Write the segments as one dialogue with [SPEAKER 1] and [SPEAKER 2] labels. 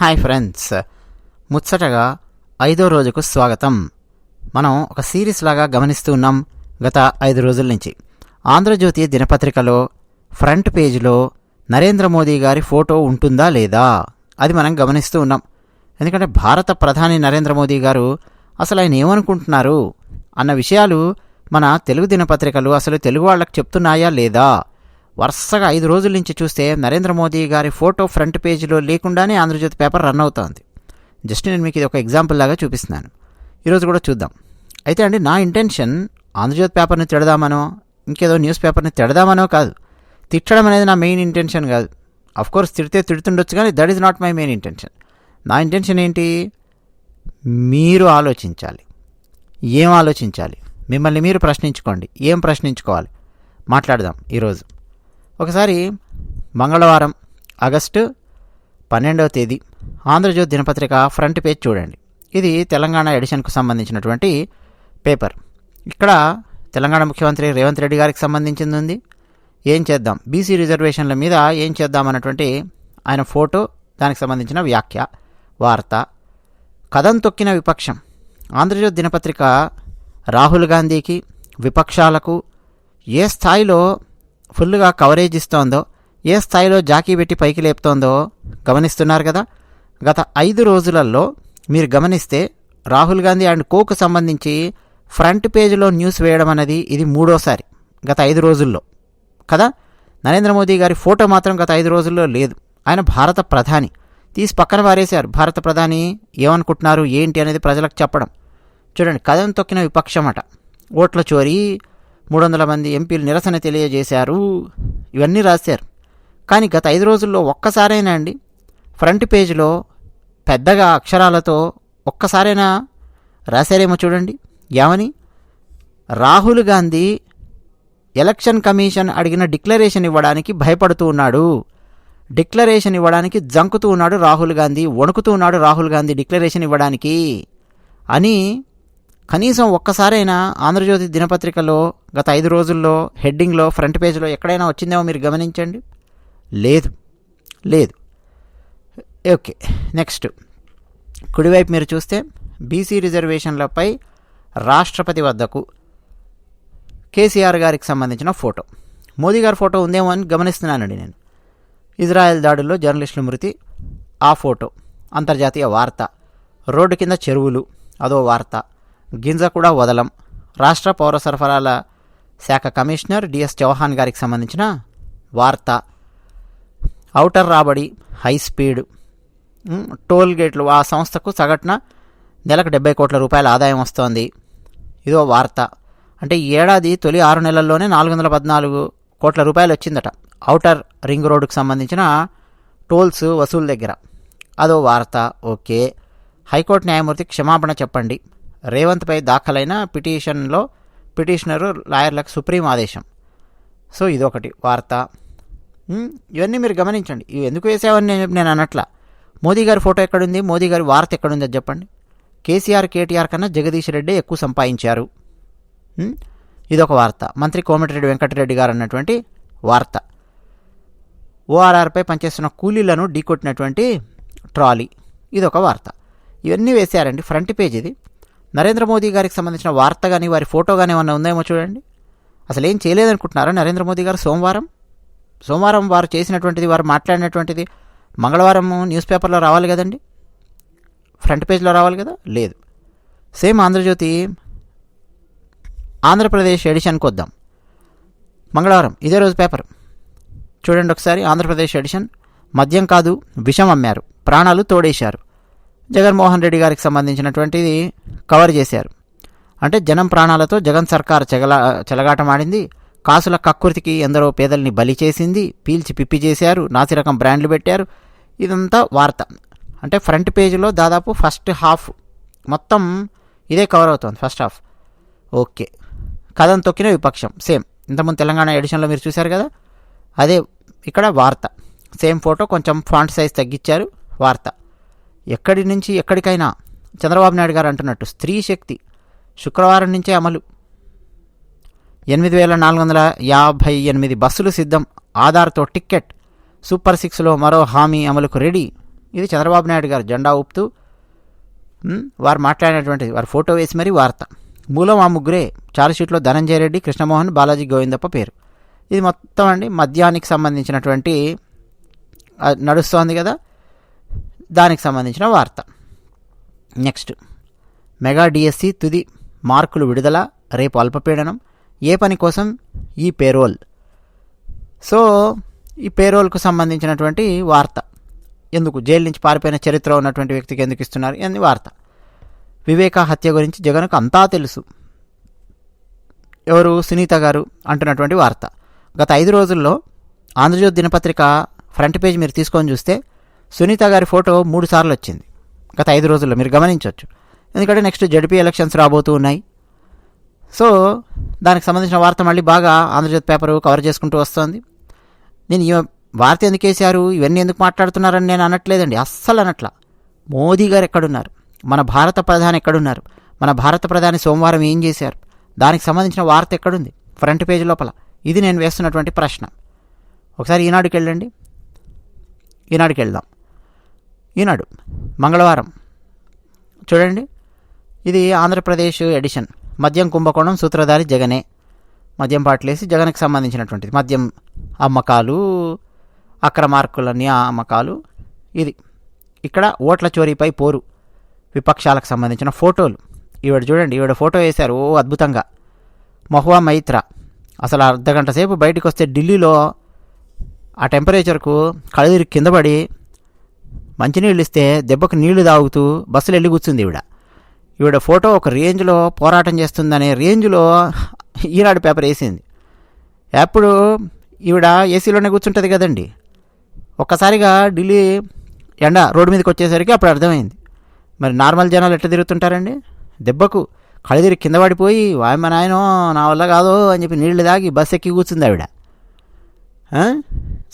[SPEAKER 1] Hi friends. ముచ్చటగా ఐదో రోజుకు స్వాగతం. మనం ఒక సిరీస్ లాగా గమనిస్తూ ఉన్నాం గత ఐదు రోజుల నుంచి. ఆంధ్రజ్యోతి దినపత్రికలో ఫ్రంట్ పేజీలో నరేంద్ర మోదీ గారి ఫోటో ఉంటుందా లేదా అది మనం గమనిస్తూ ఉన్నాం. ఎందుకంటే భారత ప్రధాని నరేంద్ర మోదీ గారు అసలు ఆయన ఏమనుకుంటున్నారు అన్న విషయాలు మన తెలుగు దినపత్రికలు అసలు తెలుగు వాళ్ళకి చెప్తున్నాయా లేదా వరుసగా ఐదు రోజుల నుంచి చూస్తే నరేంద్ర మోదీ గారి ఫోటో ఫ్రంట్ పేజీలో లేకుండానే ఆంధ్రజ్యోతి పేపర్ రన్ అవుతోంది. జస్ట్ నేను మీకు ఇది ఒక ఎగ్జాంపుల్ లాగా చూపిస్తున్నాను. ఈరోజు కూడా చూద్దాం. అయితే అండి నా ఇంటెన్షన్ ఆంధ్రజ్యోతి పేపర్ని తిడదామనో ఇంకేదో న్యూస్ పేపర్ని తిడదామనో కాదు. తిట్టడం అనేది నా మెయిన్ ఇంటెన్షన్ కాదు. అఫ్ కోర్స్ తిడితే తిడుతుండొచ్చు కానీ that is not my main intention నా ఇంటెన్షన్ ఏంటి? మీరు ఆలోచించాలి. ఏం ఆలోచించాలి? మిమ్మల్ని మీరు ప్రశ్నించుకోండి. ఏం ప్రశ్నించుకోవాలి? మాట్లాడదాం ఈరోజు ఒకసారి మంగళవారం ఆగస్టు పన్నెండవ తేదీ ఆంధ్రజ్యోతి దినపత్రిక ఫ్రంట్ పేజ్ చూడండి. ఇది తెలంగాణ ఎడిషన్కు సంబంధించినటువంటి పేపర్. ఇక్కడ తెలంగాణ ముఖ్యమంత్రి రేవంత్ రెడ్డి గారికి సంబంధించింది ఉంది. ఏం చేద్దాం? బీసీ రిజర్వేషన్ల మీద ఏం చేద్దాం అన్నటువంటి ఆయన ఫోటో దానికి సంబంధించిన వ్యాఖ్య వార్త. కథం తొక్కిన విపక్షం. ఆంధ్రజ్యోతి దినపత్రిక రాహుల్ గాంధీకి విపక్షాలకు ఏ స్థాయిలో ఫుల్గా కవరేజ్ ఇస్తోందో ఏ స్థాయిలో జాకీ పెట్టి పైకి లేపుతోందో గమనిస్తున్నారు కదా. గత ఐదు రోజులలో మీరు గమనిస్తే రాహుల్ గాంధీ అండ్ కోకు సంబంధించి ఫ్రంట్ పేజీలో న్యూస్ వేయడం అనేది ఇది మూడోసారి గత ఐదు రోజుల్లో. కదా? నరేంద్ర మోదీ గారి ఫోటో మాత్రం గత ఐదు రోజుల్లో లేదు. ఆయన భారత ప్రధాని. తీసి పక్కన వారేశారు. భారత ప్రధాని ఏమనుకుంటున్నారు ఏంటి అనేది ప్రజలకు చెప్పడం. చూడండి కథం తొక్కిన విపక్షమట. ఓట్ల చోరీ మూడు వందల మంది ఎంపీలు నిరసన తెలియజేశారు. ఇవన్నీ రాశారు. కానీ గత ఐదు రోజుల్లో ఒక్కసారైనా అండి ఫ్రంట్ పేజీలో పెద్దగా అక్షరాలతో ఒక్కసారైనా రాశారేమో చూడండి. ఏమని రాహుల్ గాంధీ ఎలక్షన్ కమిషన్ అడిగిన డిక్లరేషన్ ఇవ్వడానికి భయపడుతూ ఉన్నాడు. డిక్లరేషన్ ఇవ్వడానికి జంకుతూ ఉన్నాడు రాహుల్ గాంధీ వణుకుతూ ఉన్నాడు రాహుల్ గాంధీ డిక్లరేషన్ ఇవ్వడానికి అని కనీసం ఒక్కసారైనా ఆంధ్రజ్యోతి దినపత్రికలో గత ఐదు రోజుల్లో హెడ్డింగ్లో ఫ్రంట్ పేజ్లో ఎక్కడైనా వచ్చిందేమో మీరు గమనించండి. లేదు. లేదు. ఓకే. నెక్స్ట్. కుడివైపు మీరు చూస్తే బీసీ రిజర్వేషన్లపై రాష్ట్రపతి వద్దకు కేసీఆర్ గారికి సంబంధించిన ఫోటో. మోదీ గారి ఫోటో ఉందేమో అని గమనిస్తున్నానండి నేను. ఇజ్రాయెల్ దాడుల్లో జర్నలిస్టుల మృతి ఆ ఫోటో. అంతర్జాతీయ వార్త. రోడ్డు కింద చెరువులు అదో వార్త. గింజ కూడా వదలం. రాష్ట్ర పౌర సరఫరాల శాఖ కమిషనర్ డిఎస్ చౌహాన్ గారికి సంబంధించిన వార్త. ఔటర్ రాబడి హై స్పీడ్. టోల్ గేట్లు ఆ సంస్థకు సగటున నెలకు డెబ్బై కోట్ల రూపాయల ఆదాయం వస్తోంది. ఇదో వార్త. అంటే ఈ ఏడాది తొలి ఆరు నెలల్లోనే నాలుగు వందల పద్నాలుగు కోట్ల రూపాయలు వచ్చిందట. ఔటర్ రింగ్ రోడ్డుకు సంబంధించిన టోల్స్ వసూలు దగ్గర. అదో వార్త. ఓకే. హైకోర్టు న్యాయమూర్తి క్షమాపణ చెప్పండి. రేవంత్పై దాఖలైన పిటిషన్లో పిటిషనరు లాయర్లకు సుప్రీం ఆదేశం. సో ఇదొకటి వార్త. ఇవన్నీ మీరు గమనించండి. ఇవి ఎందుకు వేసావని నేను నేను అనట్లా. మోదీ గారి ఫోటో ఎక్కడుంది? మోదీ గారి వార్త ఎక్కడుంది అది చెప్పండి. కేసీఆర్ కేటీఆర్ కన్నా జగదీష్ రెడ్డి ఎక్కువ సంపాదించారు. ఇదొక వార్త. మంత్రి కోమటిరెడ్డి వెంకటరెడ్డి గారు అన్నటువంటి వార్త. ఓఆర్ఆర్పై పనిచేస్తున్న కూలీలను ఢీకొట్టినటువంటి ట్రాలీ. ఇదొక వార్త. ఇవన్నీ వేశారండి ఫ్రంట్ పేజ్ ఇది. నరేంద్ర మోదీ గారికి సంబంధించిన వార్త కానీ వారి ఫోటో కానీ ఏమన్నా ఉందేమో చూడండి. అసలు ఏం చేయలేదనుకుంటున్నారా నరేంద్ర మోదీ గారు సోమవారం? సోమవారం వారు చేసినటువంటిది వారు మాట్లాడినటువంటిది మంగళవారం న్యూస్ పేపర్లో రావాలి కదండి? ఫ్రంట్ పేజ్లో రావాలి కదా? లేదు. సేమ్ ఆంధ్రజ్యోతి ఆంధ్రప్రదేశ్ ఎడిషన్కి వద్దాం. మంగళవారం ఇదే రోజు పేపర్. చూడండి ఒకసారి ఆంధ్రప్రదేశ్ ఎడిషన్. మద్యం కాదు విషం అమ్మారు. ప్రాణాలు తోడేశారు. జగన్మోహన్ రెడ్డి గారికి సంబంధించినటువంటిది కవర్ చేశారు. అంటే జనం ప్రాణాలతో జగన్ సర్కార్ చెగల చెలగాటమాడింది. కాసుల కక్కుర్తికి ఎందరో పేదల్ని బలి చేసింది. పీల్చి పిప్పి చేశారు. నాసిరకం బ్రాండ్లు పెట్టారు. ఇదంతా వార్త. అంటే ఫ్రంట్ పేజీలో దాదాపు ఫస్ట్ హాఫ్ మొత్తం ఇదే కవర్ అవుతుంది ఫస్ట్ హాఫ్. ఓకే. కథం తొక్కిన విపక్షం. సేమ్. ఇంతకుముందు తెలంగాణ ఎడిషన్లో మీరు చూశారు కదా? అదే ఇక్కడ వార్త. సేమ్ ఫోటో కొంచెం ఫాంట్ సైజ్ తగ్గించారు. వార్త. ఎక్కడి నుంచి ఎక్కడికైనా చంద్రబాబు నాయుడు గారు అంటున్నట్టు స్త్రీ శక్తి శుక్రవారం నుంచే అమలు. ఎనిమిది వేల నాలుగు వందల యాభై ఎనిమిది బస్సులు సిద్ధం. ఆధార్తో టిక్కెట్. సూపర్ సిక్స్లో మరో హామీ అమలుకు రెడీ. ఇది చంద్రబాబు నాయుడు గారు జెండా ఊపుతూ వారు మాట్లాడినటువంటిది వారి ఫోటో వేసి మరీ వార్త. మూలం ఆ ముగ్గురే. చార్జ్షీట్లో ధనంజయ రెడ్డి కృష్ణమోహన్ బాలాజీ గోవిందప్ప పేరు. ఇది మొత్తం అండి మద్యానికి సంబంధించినటువంటి నడుస్తోంది కదా దానికి సంబంధించిన వార్త. నెక్స్ట్. మెగా డిఎస్సి తుది మార్కులు విడుదల రేపు అల్పపీడనం ఏ పని కోసం? ఈ పేరోల్. సో ఈ పేరోల్కు సంబంధించినటువంటి వార్త. ఎందుకు? జైలు నుంచి పారిపోయిన చరిత్ర ఉన్నటువంటి వ్యక్తికి ఎందుకు ఇస్తున్నారు? అని వార్త. వివేక హత్య గురించి జగన్కు అంతా తెలుసు. ఎవరు? సునీత గారు అంటున్నటువంటి వార్త. గత ఐదు రోజుల్లో ఆంధ్రజ్యోతి దినపత్రిక ఫ్రంట్ పేజ్ మీరు తీసుకొని చూస్తే సునీత గారి ఫోటో మూడు సార్లు వచ్చింది. గత ఐదు రోజుల్లో మీరు గమనించవచ్చు. ఎందుకంటే నెక్స్ట్ జడ్పీ ఎలక్షన్స్ రాబోతూ ఉన్నాయి. సో దానికి సంబంధించిన వార్త మళ్ళీ బాగా ఆంధ్రజ్యోతి పేపరు కవర్ చేసుకుంటూ వస్తుంది. నేను ఈ వార్త ఎందుకు వేశారు? ఇవన్నీ ఎందుకు మాట్లాడుతున్నారని నేను అనట్లేదండి. అస్సలు అనట్లా. మోదీ గారు ఎక్కడున్నారు? మన భారత ప్రధాని ఎక్కడున్నారు? మన భారత ప్రధాని సోమవారం ఏం చేశారు? దానికి సంబంధించిన వార్త ఎక్కడుంది? ఫ్రంట్ పేజ్ లోపల. ఇది నేను వేస్తున్నటువంటి ప్రశ్న. ఒకసారి ఈనాడుకి వెళ్ళండి ఈనాడుకి వెళ్దాం ఈనాడు మంగళవారం. చూడండి ఇది ఆంధ్రప్రదేశ్ ఎడిషన్. మద్యం కుంభకోణం సూత్రధారి జగనే. మద్యం పాటలేసి జగన్కి సంబంధించినటువంటిది. మద్యం అమ్మకాలు అక్రమార్కులని అమ్మకాలు ఇది. ఇక్కడ ఓట్ల చోరీపై పోరు. విపక్షాలకు సంబంధించిన ఫోటోలు. ఈవిడ చూడండి ఈవిడ ఫోటో వేశారు ఓ అద్భుతంగా. మహువా మైత్ర. అసలు అర్ధ గంట సేపు బయటకు వస్తే ఢిల్లీలో ఆ టెంపరేచర్కు కళ్ళు కింద పడి మంచినీళ్ళు ఇస్తే దెబ్బకు నీళ్ళు తాగుతూ బస్సులు వెళ్ళి కూర్చుంది ఈవిడ. ఈవిడ ఫోటో ఒక రేంజ్లో పోరాటం చేస్తుందనే రేంజ్లో ఈనాడు పేపర్ వేసింది. అప్పుడు ఈవిడ ఏసీలోనే కూర్చుంటుంది కదండి. ఒక్కసారిగా ఢిల్లీ ఎండ రోడ్డు మీదకి వచ్చేసరికి అప్పుడు అర్థమైంది. మరి నార్మల్ జనాలు ఎట్లా తిరుగుతుంటారండి? దెబ్బకు కళ్ళదిరి కింద పడిపోయి వాయమ్మ నాయనో నా వల్ల కాదో అని చెప్పి నీళ్ళు తాగి బస్ ఎక్కి కూర్చుంది ఆవిడ.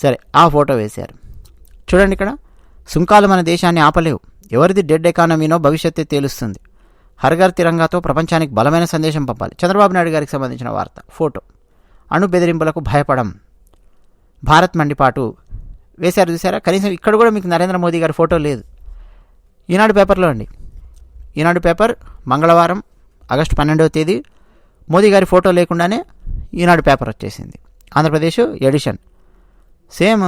[SPEAKER 1] సరే ఆ ఫోటో వేశారు. చూడండి ఇక్కడ. సుంకాలు మన దేశాన్ని ఆపలేవు. ఎవరిది డెడ్ ఎకానమీనో భవిష్యత్తే తేలుస్తుంది. హర్ఘర్ తిరంగాతో ప్రపంచానికి బలమైన సందేశం పంపాలి. చంద్రబాబు నాయుడు గారికి సంబంధించిన వార్త ఫోటో. అణు బెదిరింపులకు భయపడం. భారత్ మండిపాటు వేశారు చూసారా కనీసం ఇక్కడ కూడా మీకు నరేంద్ర మోదీ గారి ఫోటో లేదు. ఈనాడు పేపర్లో అండి. ఈనాడు పేపర్ మంగళవారం ఆగస్టు పన్నెండవ తేదీ మోదీ గారి ఫోటో లేకుండానే ఈనాడు పేపర్ వచ్చేసింది. Andhra Pradesh edition. Same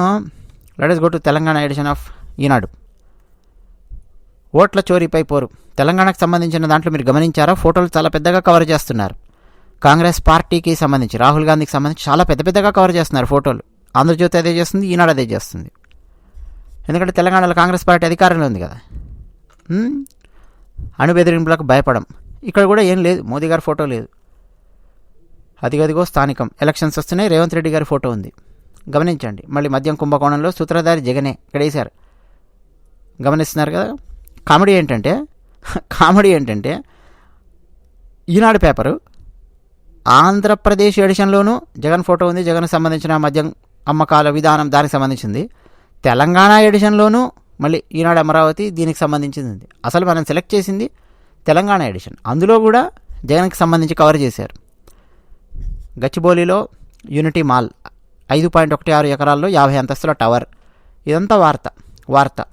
[SPEAKER 1] let us go to Telangana edition of Eenadu. ఓట్ల చోరీపై పోరు. తెలంగాణకు సంబంధించిన దాంట్లో మీరు గమనించారా? ఫోటోలు చాలా పెద్దగా కవర్ చేస్తున్నారు. కాంగ్రెస్ పార్టీకి సంబంధించి రాహుల్ గాంధీకి సంబంధించి చాలా పెద్ద పెద్దగా కవర్ చేస్తున్నారు ఫోటోలు. ఆంధ్రజ్యోతి అదే చేస్తుంది ఈనాడు అదే చేస్తుంది. ఎందుకంటే తెలంగాణలో కాంగ్రెస్ పార్టీ అధికారంలో ఉంది కదా. అణుబెదిరింపులకు అణు బెదిరింపులకు భయపడం. ఇక్కడ కూడా ఏం లేదు. మోదీ గారి ఫోటో లేదు. అదిగదిగో స్థానికం. ఎలక్షన్స్ వస్తున్నాయి. రేవంత్ రెడ్డి గారి ఫోటో ఉంది. గమనించండి. మళ్ళీ మద్యం కుంభకోణంలో సూత్రధారి జగనే ఇక్కడ వేశారు గమనిస్తున్నారు కదా? కామెడీ ఏంటంటే కామెడీ ఏంటంటే ఈనాడు పేపరు ఆంధ్రప్రదేశ్ ఎడిషన్లోనూ జగన్ ఫోటో ఉంది జగన్ సంబంధించిన మద్యం అమ్మకాల విధానం దానికి సంబంధించింది. తెలంగాణ ఎడిషన్లోనూ మళ్ళీ ఈనాడు అమరావతి దీనికి సంబంధించింది. ఉంది అసలు మనం సెలెక్ట్ చేసింది తెలంగాణ ఎడిషన్. అందులో కూడా జగన్కి సంబంధించి కవర్ చేశారు. గచ్చిబౌలిలో యూనిటీ మాల్ ఐదు పాయింట్ ఒకటి ఆరు ఎకరాల్లో యాభై అంతస్తుల టవర్. ఇదంతా వార్త వార్త.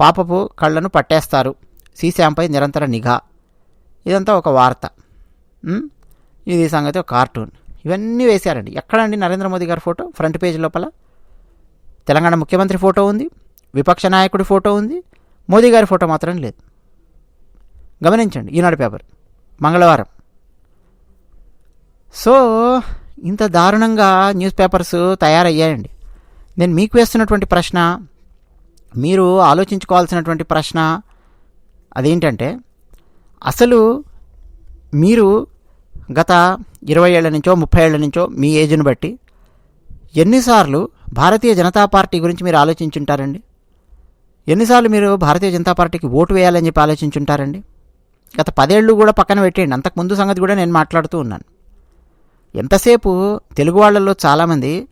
[SPEAKER 1] పాపపు కళ్ళను పట్టేస్తారు. సీశాంపై నిరంతర నిఘా. ఇదంతా ఒక వార్త. ఇది సంగతి ఒక కార్టూన్. ఇవన్నీ వేశారండి. ఎక్కడండి నరేంద్ర మోదీ గారి ఫోటో? ఫ్రంట్ పేజ్ లోపల? తెలంగాణ ముఖ్యమంత్రి ఫోటో ఉంది. విపక్ష నాయకుడి ఫోటో ఉంది. మోదీ గారి ఫోటో మాత్రం లేదు. గమనించండి. ఈనాడు పేపర్. మంగళవారం. సో ఇంత దారుణంగా న్యూస్ పేపర్స్ తయారయ్యాయండి. నేను మీకు వేస్తున్నటువంటి ప్రశ్న మీరు ఆలోచించుకోవాల్సినటువంటి ప్రశ్న అదేంటంటే అసలు మీరు గత ఇరవై ఏళ్ళ నుంచో ముప్పై ఏళ్ళ నుంచో మీ ఏజ్ని బట్టి ఎన్నిసార్లు భారతీయ జనతా పార్టీ గురించి మీరు ఆలోచించుంటారండి? ఎన్నిసార్లు మీరు భారతీయ జనతా పార్టీకి ఓటు వేయాలని చెప్పి ఆలోచించుంటారండి? గత పదేళ్ళు కూడా పక్కన పెట్టేయండి. అంతకుముందు సంగతి కూడా నేను మాట్లాడుతూ ఉన్నాను. ఎంతసేపు తెలుగు వాళ్ళల్లో చాలామంది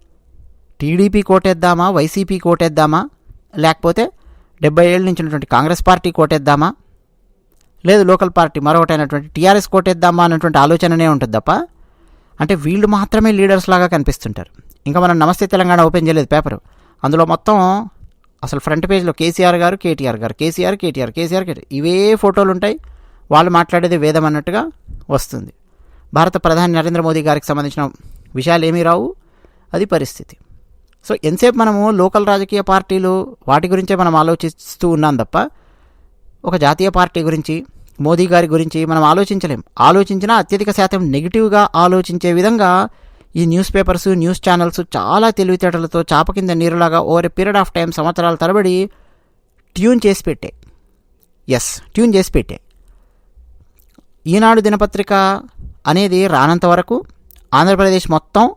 [SPEAKER 1] టీడీపీ కోటేద్దామా వైసీపీ కోటేద్దామా లేకపోతే డెబ్బై ఏళ్ళ నుంచి ఉన్నటువంటి కాంగ్రెస్ పార్టీ కోటేద్దామా? లేదు లోకల్ పార్టీ మరొకటైనటువంటి టీఆర్ఎస్ కోటేద్దామా అన్నటువంటి ఆలోచననే ఉంటుంది తప్ప అంటే వీళ్ళు మాత్రమే లీడర్స్ లాగా కనిపిస్తుంటారు. ఇంకా మనం నమస్తే తెలంగాణ ఓపెన్ చేయలేదు పేపరు. అందులో మొత్తం అసలు ఫ్రంట్ పేజ్లో కేసీఆర్ గారు కేటీఆర్ గారు కేసీఆర్ కేటీఆర్ కేసీఆర్ కేటీఆర్ ఇవే ఫోటోలు ఉంటాయి. వాళ్ళు మాట్లాడేది వేదం అన్నట్టుగా వస్తుంది. భారత ప్రధాని నరేంద్ర మోదీ గారికి సంబంధించిన విషయాలు ఏమీ రావు. అది పరిస్థితి. సో ఎంతసేపు మనము లోకల్ రాజకీయ పార్టీలు వాటి గురించే మనం ఆలోచిస్తూ ఉన్నాం తప్ప ఒక జాతీయ పార్టీ గురించి మోదీ గారి గురించి మనం ఆలోచించలేం. ఆలోచించినా అత్యధిక శాతం నెగిటివ్గా ఆలోచించే విధంగా ఈ న్యూస్ పేపర్స్ న్యూస్ ఛానల్స్ చాలా తెలివితేటలతో చాప కింద నీరులాగా over a period of time సంవత్సరాల తరబడి ట్యూన్ చేసి పెట్టే. ఎస్ ట్యూన్ చేసి పెట్టే. ఈనాడు దినపత్రిక అనేది రానంత వరకు ఆంధ్రప్రదేశ్ మొత్తం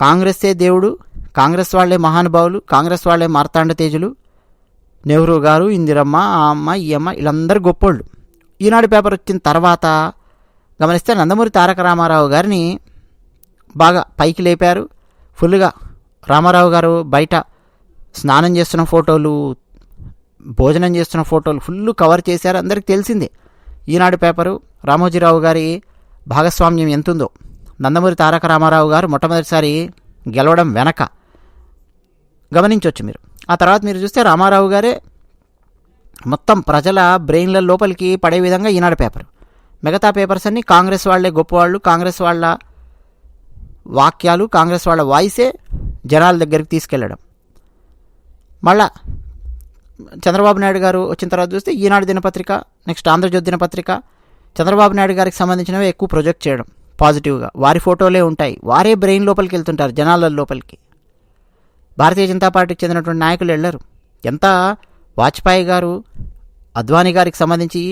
[SPEAKER 1] కాంగ్రెస్సే దేవుడు కాంగ్రెస్ వాళ్ళే మహానుభావులు కాంగ్రెస్ వాళ్ళే మార్తాండ తేజులు. నెహ్రూ గారు ఇందిరమ్మ ఆ అమ్మ ఈ అమ్మ వీళ్ళందరూ గొప్పోళ్ళు. ఈనాడు పేపర్ వచ్చిన తర్వాత గమనిస్తే నందమూరి తారక రామారావు గారిని బాగా పైకి లేపారు. ఫుల్గా రామారావు గారు బయట స్నానం చేస్తున్న ఫోటోలు భోజనం చేస్తున్న ఫోటోలు ఫుల్ కవర్ చేశారు. అందరికి తెలిసిందే. ఈనాడు పేపరు రామోజీరావు గారి భాగస్వామ్యం ఎంతుందో. నందమూరి తారక రామారావు గారు మొట్టమొదటిసారి గెలవడం వెనక గమనించవచ్చు మీరు. ఆ తర్వాత మీరు చూస్తే రామారావు గారే మొత్తం ప్రజల బ్రెయిన్ల లోపలికి పడే విధంగా ఈనాడు పేపర్. మిగతా పేపర్స్ అన్నీ కాంగ్రెస్ వాళ్ళే గొప్పవాళ్ళు కాంగ్రెస్ వాళ్ళ వాక్యాలు కాంగ్రెస్ వాళ్ళ వాయిసే జనాల దగ్గరికి తీసుకెళ్ళడం మళ్ళా చంద్రబాబు నాయుడు గారు వచ్చిన తర్వాత చూస్తే ఈనాడు దినపత్రిక నెక్స్ట్ ఆంధ్రజ్యోతి దినపత్రిక చంద్రబాబు నాయుడు గారికి సంబంధించినవి ఎక్కువ ప్రొజెక్ట్ చేయడం పాజిటివ్గా. వారి ఫోటోలే ఉంటాయి. వారే బ్రెయిన్ లోపలికి వెళ్తుంటారు జనాల లోపలికి. భారతీయ జనతా పార్టీకి చెందినటువంటి నాయకులు వెళ్ళారు. ఎంత వాజ్పేయి గారు అద్వానీ గారికి సంబంధించి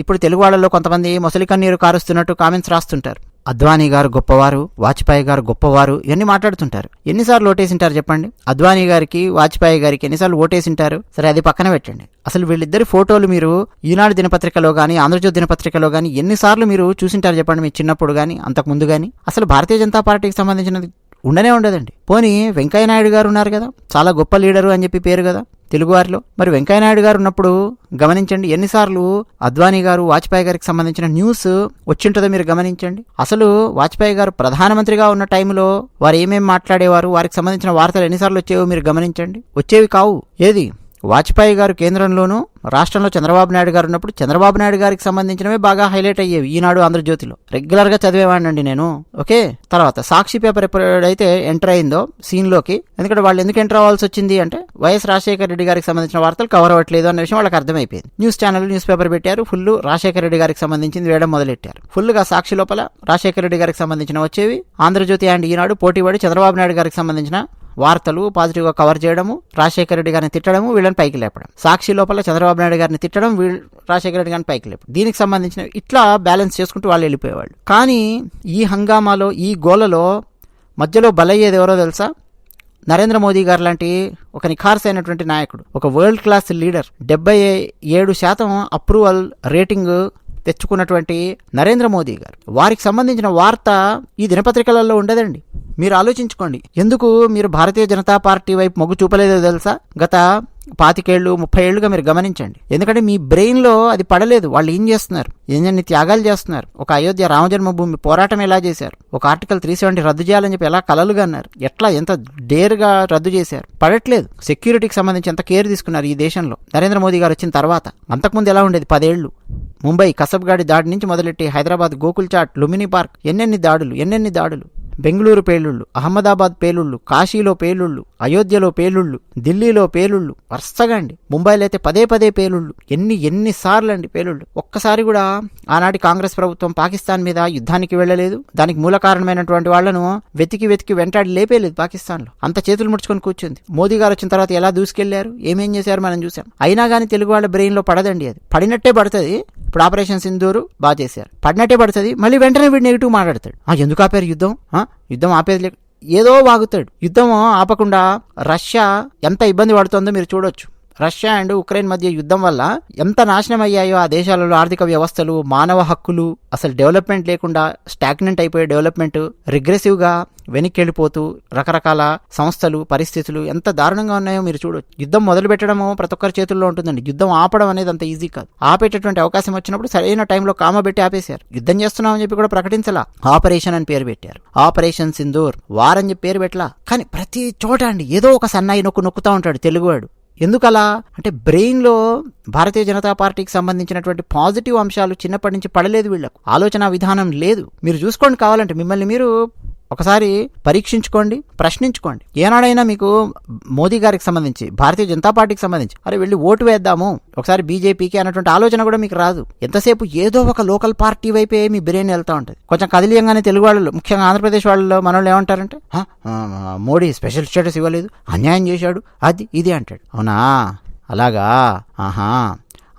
[SPEAKER 1] ఇప్పుడు తెలుగు వాళ్ళలో కొంతమంది మొసలి కన్నీరు కారుస్తున్నట్టు కామెంట్స్ రాస్తుంటారు. అద్వానీ గారు గొప్పవారు వాజ్పేయి గారు గొప్పవారు ఇవన్నీ మాట్లాడుతుంటారు. ఎన్నిసార్లు ఓటేసింటారు చెప్పండి? అద్వానీ గారికి వాజ్పేయి గారికి ఎన్నిసార్లు ఓటేసింటారు? సరే అది పక్కన పెట్టండి. అసలు వీళ్ళిద్దరి ఫోటోలు మీరు ఈనాడు దినపత్రికలో కానీ ఆంధ్రజ్యోతి దినపత్రికలో కానీ ఎన్నిసార్లు మీరు చూసింటారు చెప్పండి మీ చిన్నప్పుడు కానీ అంతకుముందు కానీ అసలు భారతీయ జనతా పార్టీకి సంబంధించినది ఉండనే ఉండదండి. పోనీ వెంకయ్యనాయుడు గారు ఉన్నారు కదా చాలా గొప్ప లీడరు అని చెప్పి పేరు కదా తెలుగువారిలో. మరి వెంకయ్యనాయుడు గారు ఉన్నప్పుడు గమనించండి ఎన్నిసార్లు అద్వానీ గారు వాజ్పేయి గారికి సంబంధించిన న్యూస్ వచ్చింటుందో మీరు గమనించండి. అసలు వాజ్పేయి గారు ప్రధానమంత్రిగా ఉన్న టైంలో వారు ఏమేమి మాట్లాడేవారు వారికి సంబంధించిన వార్తలు ఎన్నిసార్లు వచ్చేవో మీరు గమనించండి. వచ్చేవి కావు. ఏది? వాజ్పేయి గారు కేంద్రంలోనూ రాష్ట్రంలో చంద్రబాబు నాయుడు గారు ఉన్నప్పుడు చంద్రబాబు నాయుడు గారికి సంబంధించినవి బాగా హైలైట్ అయ్యేవి ఈనాడు ఆంధ్రజ్యోతిలో. రెగ్యులర్గా చదివేవాడినండి నేను. ఓకే? తర్వాత సాక్షి పేపర్ ఎప్పుడైతే ఎంటర్ అయిందో సీన్లోకి ఎందుకంటే వాళ్ళు ఎందుకు ఎంటర్ అవ్వాల్సి వచ్చింది అంటే వైఎస్ రాజశేఖర రెడ్డి గారికి సంబంధించిన వార్తలు కవర్ అవ్వట్లేదు అనే విషయం వాళ్ళకి అర్థమైపోయింది. న్యూస్ ఛానల్ న్యూస్ పేపర్ పెట్టారు ఫుల్ రాజశేఖర రెడ్డి గారికి సంబంధించింది వేయడం మొదలెట్టారు. ఫుల్గా సాక్షి లోపల రాజశేఖర రెడ్డి గారికి సంబంధించిన వచ్చేవి ఆంధ్రజ్యోతి అండ్ ఈనాడు పోటీపడి చంద్రబాబు నాయుడు గారికి సంబంధించిన వార్తలు పాజిటివ్గా కవర్ చేయడము రాజశేఖర రెడ్డి గారిని తిట్టడము వీళ్ళని పైకి లేపడం. సాక్షి లోపల చంద్రబాబు నాయుడు గారిని తిట్టడం వీళ్ళు రాజశేఖర రెడ్డి గారిని పైకి లేపడం. దీనికి సంబంధించిన ఇట్లా బ్యాలెన్స్ చేసుకుంటూ వాళ్ళు వెళ్ళిపోయేవాళ్ళు. కానీ ఈ హంగామాలో ఈ గోలలో మధ్యలో బలయ్యేది ఎవరో తెలుసా? నరేంద్ర మోదీ గారు లాంటి ఒక నిఖార్సైనటువంటి నాయకుడు. ఒక వరల్డ్ క్లాస్ లీడర్ డెబ్బై ఏడు శాతం అప్రూవల్ రేటింగ్ తెచ్చుకున్నటువంటి నరేంద్ర మోదీ గారు. వారికి సంబంధించిన వార్త ఈ దినపత్రికలలో ఉండదండి. మీరు ఆలోచించుకోండి. ఎందుకు మీరు భారతీయ జనతా పార్టీ వైపు మొగ్గు చూపలేదో తెలుసా? గత పాతికేళ్ళు ముప్పై ఏళ్ళుగా మీరు గమనించండి. ఎందుకంటే మీ బ్రెయిన్లో అది పడలేదు. వాళ్ళు ఏం చేస్తున్నారు? ఎన్ని త్యాగాలు చేస్తున్నారు? ఒక అయోధ్య రామజన్మభూమి పోరాటం ఎలా చేశారు? ఒక ఆర్టికల్ త్రీ సెవెంటీ రద్దు చేయాలని చెప్పి ఎలా కలలుగా అన్నారు? ఎట్లా ఎంత డేర్గా రద్దు చేశారు? పడట్లేదు. సెక్యూరిటీకి సంబంధించి ఎంత కేర్ తీసుకున్నారు ఈ దేశంలో? నరేంద్ర మోదీ గారు వచ్చిన తర్వాత అంతకుముందు ఎలా ఉండేది? పదేళ్ళు ముంబై కసబ్గాడి దాడి నుంచి మొదలెట్టి హైదరాబాద్ గోకుల్ చాట్ లుమిని పార్క్ ఎన్నెన్ని దాడులు ఎన్నెన్ని దాడులు. బెంగళూరు పేలుళ్ళు అహ్మదాబాద్ పేలుళ్ళు కాశీలో పేలుళ్ళు అయోధ్యలో పేలుళ్ళు ఢిల్లీలో పేలుళ్ళు వరుసగా అండి. ముంబైలో అయితే పదే పదే పేలుళ్ళు ఎన్ని ఎన్నిసార్లు అండి పేలుళ్ళు. ఒక్కసారి కూడా ఆనాటి కాంగ్రెస్ ప్రభుత్వం పాకిస్తాన్ మీద యుద్ధానికి వెళ్ళలేదు. దానికి మూల కారణమైనటువంటి వాళ్ళను వెతికి వెతికి వెంటాడి లేపేలేదు పాకిస్తాన్లో. అంత చేతులు ముడుచుకొని కూర్చుంది. మోదీ గారు వచ్చిన తర్వాత ఎలా దూసుకెళ్ళారు? ఏమేం చేశారు మనం చూసాం అయినా కానీ తెలుగు వాళ్ళ బ్రెయిన్లో పడదండి అది. పడినట్టే పడుతుంది. ఇప్పుడు ఆపరేషన్ సింధూరు బాగా చేశారు. పడినట్టే పడుతుంది మళ్ళీ వెంటనే వీడు నెగిటివ్ మాట్లాడతాడు. ఆ ఎందుకు ఆపారు యుద్ధం? యుద్ధం ఆపేది లేక ఏదో వాగుతాడు. యుద్ధం ఆపకుండా రష్యా ఎంత ఇబ్బంది పడుతుందో మీరు చూడొచ్చు. రష్యా అండ్ ఉక్రెయిన్ మధ్య యుద్ధం వల్ల ఎంత నాశనం అయ్యాయో ఆ దేశాలలో ఆర్థిక వ్యవస్థలు మానవ హక్కులు అసలు డెవలప్మెంట్ లేకుండా స్టాగ్నెంట్ అయిపోయే డెవలప్మెంట్ రిగ్రెసివ్గా వెనక్కి వెళ్ళిపోతూ రకరకాల సంస్థలు పరిస్థితులు ఎంత దారుణంగా ఉన్నాయో మీరు చూడొచ్చు యుద్ధం మొదలు పెట్టడము ప్రతి ఒక్కరి చేతుల్లో ఉంటుందండి. యుద్ధం ఆపడం అనేది అంత ఈజీ కాదు. ఆపేటటువంటి అవకాశం వచ్చినప్పుడు సరైన టైంలో కామ పెట్టి ఆపేశారు. యుద్ధం చేస్తున్నామని చెప్పి కూడా ప్రకటించలా. ఆపరేషన్ అని పేరు పెట్టారు. ఆపరేషన్ సింధూర్ వార్ అని చెప్పి పేరు పెట్టలా. కానీ ప్రతి చోట అండి ఏదో ఒక సన్నాయి నొక్కు నొక్కుతా ఉంటాడు తెలుగువాడు. ఎందుకలా? అంటే బ్రెయిన్లో భారతీయ జనతా పార్టీకి సంబంధించినటువంటి పాజిటివ్ అంశాలు చిన్నప్పటి నుంచి పడలేదు వీళ్ళకు ఆలోచన విధానం లేదు. మీరు చూసుకోండి కావాలంటే. మిమ్మల్ని మీరు ఒకసారి పరీక్షించుకోండి ప్రశ్నించుకోండి. ఏనాడైనా మీకు మోదీ గారికి సంబంధించి భారతీయ జనతా పార్టీకి సంబంధించి అరే వెళ్ళి ఓటు వేద్దాము ఒకసారి బీజేపీకి అన్నటువంటి ఆలోచన కూడా మీకు రాదు. ఎంతసేపు ఏదో ఒక లోకల్ పార్టీ వైపే మీ బ్రెయిన్ వెళ్తూ ఉంటుంది. కొంచెం కదిలియంగానే తెలుగు వాళ్ళు ముఖ్యంగా ఆంధ్రప్రదేశ్ వాళ్ళలో మనోళ్ళు ఏమంటారంటే మోడీ స్పెషల్ స్టేటస్ ఇవ్వలేదు అన్యాయం చేశాడు అది ఇది అంటాడు. అవునా? అలాగా? ఆహా.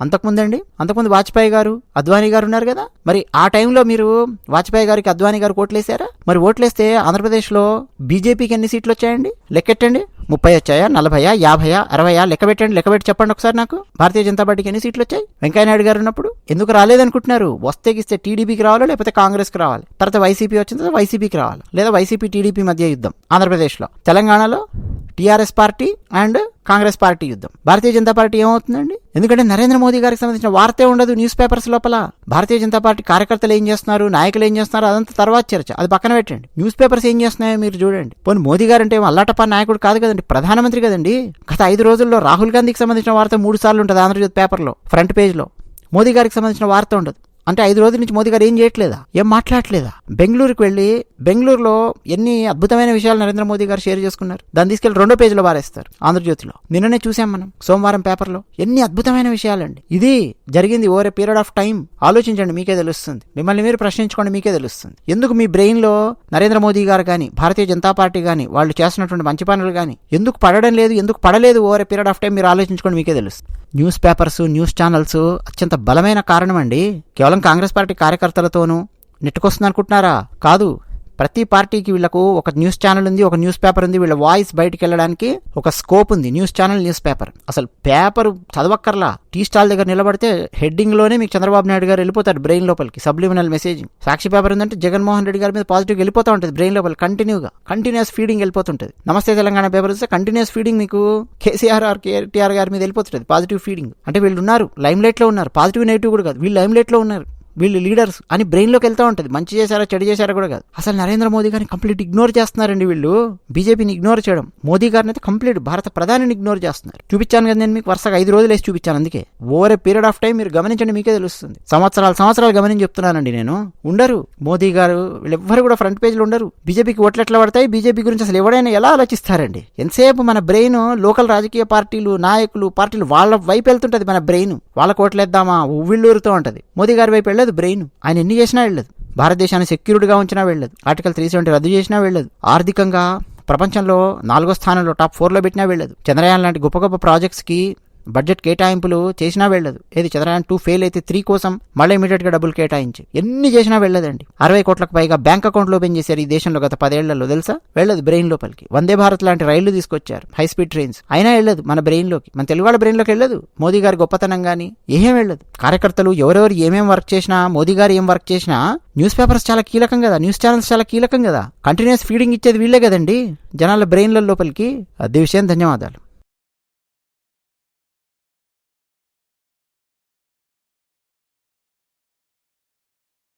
[SPEAKER 1] అంతకుముందండి అంతకుముందు వాజ్పేయి గారు అద్వానీ గారు ఉన్నారు కదా? మరి ఆ టైంలో మీరు వాజ్పేయి గారికి అద్వానీ గారు ఓట్లేసారా మరి ఓట్లేస్తే ఆంధ్రప్రదేశ్లో బీజేపీకి ఎన్ని సీట్లు వచ్చాయండి? లెక్కెట్టండి. ముప్పై వచ్చాయా? నలభయా? యాభయా? అరవయా? లెక్క పెట్టండి లెక్క పెట్టి చెప్పండి ఒకసారి నాకు. భారతీయ జనతా పార్టీకి ఎన్ని సీట్లు వచ్చాయి? వెంకయ్యనాయుడు గారు ఉన్నప్పుడు ఎందుకు రాలేదనుకుంటున్నారు? వస్తే గిస్తే టీడీపీకి రావాలో లేకపోతే కాంగ్రెస్కి రావాలి? తర్వాత వైసీపీ వచ్చిన తర్వాత వైసీపీకి రావాలి? లేదా వైసీపీ టీడీపీ మధ్య యుద్ధం ఆంధ్రప్రదేశ్లో? తెలంగాణలో? TRS party and Congress party యుద్ధం. భారతీయ జనతా పార్టీ ఏమవుతుందండి? ఎందుకంటే నరేంద్ర మోదీ గారికి సంబంధించిన వార్తే ఉండదు న్యూస్ పేపర్స్ లోపల. భారతీయ జనతా పార్టీ కార్యకర్తలు ఏం చేస్తున్నారు నాయకులు ఏం చేస్తున్నారు అదంతా తర్వాత చర్చ. అది పక్కన పెట్టండి. న్యూస్ పేపర్స్ ఏం చేస్తున్నాయో మీరు చూడండి. పోనీ మోదీ గారు అంటే అల్లాటప్ప నాయకుడు కాదు కదండి? ప్రధానమంత్రి కదండి? గత ఐదు రోజుల్లో రాహుల్ గాంధీకి సంబంధించిన వార్త మూడు సార్లు ఉంటుంది ఆంధ్రజ్యోతి పేపర్లో ఫ్రంట్ పేజ్లో. మోదీ గారికి సంబంధించిన వార్త ఉండదు. అంటే ఐదు రోజుల నుంచి మోదీ గారు ఏం చేయట్లేదా? ఏం మాట్లాడట్లేదా? బెంగళూరుకి వెళ్ళి బెంగళూరులో ఎన్ని అద్భుతమైన విషయాలు నరేంద్ర మోదీ గారు షేర్ చేసుకున్నారు? దాన్ని తీసుకెళ్ళి రెండో పేజీలో వారేస్తారు ఆంధ్రజ్యోతిలో. నిన్ననే చూసాం మనం సోమవారం పేపర్లో. ఎన్ని అద్భుతమైన విషయాలండి. ఇది జరిగింది over a period of time ఆలోచించండి మీకే తెలుస్తుంది. మిమ్మల్ని మీరు ప్రశ్నించుకోండి మీకే తెలుస్తుంది. ఎందుకు మీ బ్రెయిన్లో నరేంద్ర మోదీ గారు కానీ భారతీయ జనతా పార్టీ కానీ వాళ్ళు చేస్తున్నటువంటి మంచి పనులు కానీ ఎందుకు పడడం లేదు ఎందుకు పడలేదు over a period of time మీరు ఆలోచించుకోండి మీకే తెలుస్తుంది. న్యూస్ పేపర్స్ న్యూస్ ఛానల్స్ అత్యంత బలమైన కారణం అండి కేవలం కాంగ్రెస్ పార్టీ కార్యకర్తలతోనూ నెట్టుకొస్తుంది అనుకుంటున్నారా కాదు. ప్రతి పార్టీకి వీళ్ళకు ఒక న్యూస్ ఛానల్ ఉంది ఒక న్యూస్ పేపర్ ఉంది వీళ్ళ వాయిస్ బయటికి వెళ్ళడానికి ఒక స్కోప్ ఉంది న్యూస్ ఛానల్ న్యూస్ పేపర్. అసలు పేపర్ చదవక్కర్లా. టీ స్టాల్ దగ్గర నిలబడితే హెడ్డింగ్లోనే మీకు చంద్రబాబు నాయుడు గారు వెళ్ళిపోతారు బ్రెయిన్ లోపలికి సబ్లిమినల్ మెసేజ్ సాక్షి పేపర్ ఉందంటే జగన్మోహన్ రెడ్డి గారి మీద పాజిటివ్ వెళ్ళిపోతూ ఉంటుంది బ్రెయిన్ లోపల కంటిన్యూగా. కంటిన్యూస్ ఫీడింగ్ వెళ్ళిపోతుంటుంది. నమస్తే తెలంగాణ పేపర్ వస్తే కంటిన్యూస్ ఫీడింగ్ మీకు కేసీఆర్ ఆర్ కేటీఆర్ గారి మీద వెళ్ళిపోతుంటుంది పాజిటివ్ ఫీడింగ్. అంటే వీళ్ళు ఉన్నారు లైమ్ లైట్లో ఉన్నారు పాజిటివ్ నెగిటివ్ కూడా కాదు వీళ్ళు లైమ్ లైట్లో ఉన్నారు. వీళ్ళు లీడర్స్ అని బ్రెయిన్లోకి వెళ్తూ ఉంటుంది. మంచి చేశారా చెడు చేశారా కూడా కాదు. అసలు నరేంద్ర మోదీ గారిని కంప్లీట్ ఇగ్నోర్ చేస్తున్నారండి వీళ్ళు. బీజేపీని ఇగ్నోర్ చేయడం. మోదీ గారిని అయితే కంప్లీట్ భారత ప్రధానిని ఇగ్నోర్ చేస్తున్నారు. చూపించాను కదా నేను మీకు వరుసగా ఐదు రోజులు వేసి చూపించాను అందుకే. Over a period of time మీరు గమనించండి మీకే తెలుస్తుంది. సంవత్సరాలు సంవత్సరాలు గమనించి చెప్తున్నానండి నేను. ఉండరు. మోదీ గారు వీళ్ళెవ్వరు కూడా ఫ్రంట్ పేజ్లో ఉండరు. బీజేపీకి ఓట్లు ఎట్లా పడతాయి? బీజేపీ గురించి అసలు ఎవడైనా ఎలా ఆలోచిస్తారండి? ఎంతసేపు మన బ్రెయిన్ లోకల్ రాజకీయ పార్టీలు నాయకులు పార్టీలు వాళ్ళ వైపు వెళ్తుంటది మన బ్రెయిన్ వాళ్ళ కోట్లేద్దామా ఉవ్విళ్ళూరుతూ ఉంటది. మోదీ గారి వైపు వెళ్ళదు. బ్రెయిన్. ఆయన ఎన్ని చేసినా వెళ్ళదు. భారతదేశాన్ని సెక్యూర్డ్గా ఉంచినా వెళ్ళదు. ఆర్టికల్ త్రీ సెవెంటీ రద్దు చేసినా వెళ్ళదు. ఆర్థికంగా ప్రపంచంలో నాలుగో స్థానంలో టాప్ ఫోర్లో పెట్టినా వెళ్ళదు. చంద్రయాన్ లాంటి గొప్ప గొప్ప ప్రాజెక్ట్స్కి బడ్జెట్ కేటాయింపులు చేసినా వెళ్ళదు. ఏది చంద్రయాన్ టూ ఫెయిల్ అయితే త్రీ కోసం మళ్ళీ ఇమీడియట్గా డబ్బులు కేటాయించి. ఎన్ని చేసినా వెళ్ళదండి. అరవై కోట్లకు పైగా బ్యాంక్ అకౌంట్లు ఓపెన్ చేశారు ఈ దేశంలో గత పదేళ్ళలో తెలుసా? వెళ్ళదు బ్రెయిన్ లోపలికి. వందే భారత్ లాంటి రైళ్ళు తీసుకొచ్చారు. హై స్పీడ్ ట్రైన్స్ అయినా వెళ్ళదు మన బ్రెయిన్లోకి. మన తెలుగు వాళ్ళ బ్రెయిన్లోకి వెళ్ళదు. మోదీ గారి గొప్పతనం గానీ ఏం వెళ్ళదు. కార్యకర్తలు ఎవరెవరు ఏమేం వర్క్ చేసినా మోదీ గారు ఏం వర్క్ చేసినా న్యూస్ పేపర్స్ చాలా కీలకం కదా. న్యూస్ ఛానల్స్ చాలా కీలకం కదా. కంటిన్యూస్ ఫీడింగ్ ఇచ్చేది వీళ్ళే కదండి. జనాల బ్రెయిన్ల లోపలికి. అది విషయం. ధన్యవాదాలు.